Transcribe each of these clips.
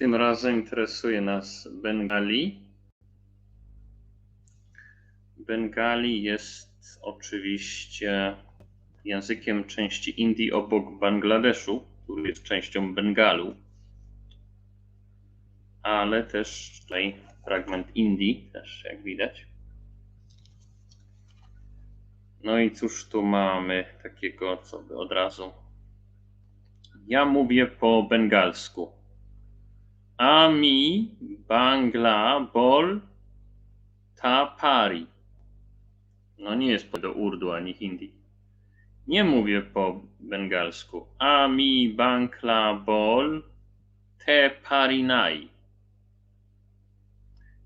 Tym razem interesuje nas Bengali. Bengali jest oczywiście językiem części Indii obok Bangladeszu, który jest częścią Bengalu, ale też tutaj fragment Indii, też jak widać. No i cóż tu mamy takiego, co by od razu. Ja mówię po bengalsku. Ami Bangla Bol Tapari. No nie jest do Urdu ani Hindi. Nie mówię po bengalsku. Ami Bangla Bol Te Parinai.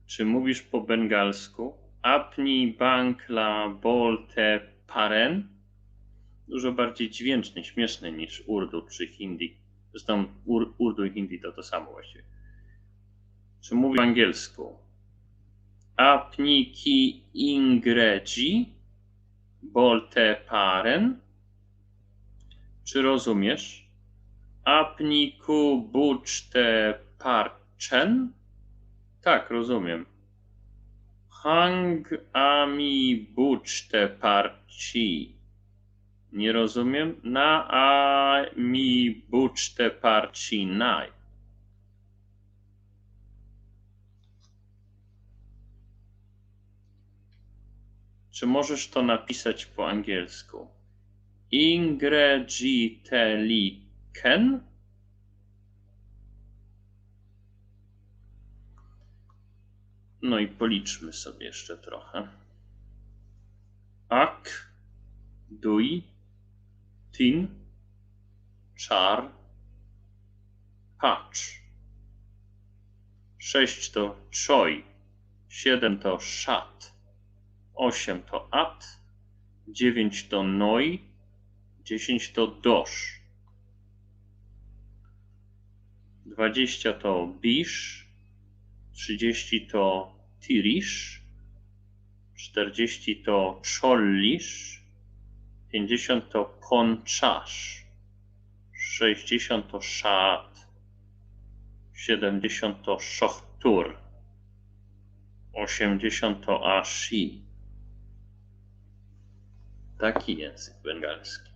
Czy mówisz po bengalsku? Apni Bangla Bol Te Paren? Dużo bardziej dźwięczny, śmieszny niż Urdu czy Hindi. Zresztą ur, Urdu i Hindi to to samo właściwie. Czy mówisz po angielsku? Apni ki ingredzi bol te paren? Czy rozumiesz? Apni ku bucz te parczen? Tak, rozumiem. Hang ami bucz te parci. Nie rozumiem. Na a mi bucz te parci naj. Czy możesz to napisać po angielsku? Ingrediteliken? No i policzmy sobie jeszcze trochę. Ak, dui, tin, czar, pacz. Sześć to czoj, siedem to szat, osiem to at, dziewięć to noi, dziesięć to dosz, dwadzieścia to bisz, trzydzieści to tirisz, czterdzieści to czollisz, pięćdziesiąt to ponczasz, sześćdziesiąt to szat, siedemdziesiąt to szochtur, osiemdziesiąt to ashi. Tá aqui, Bengalski.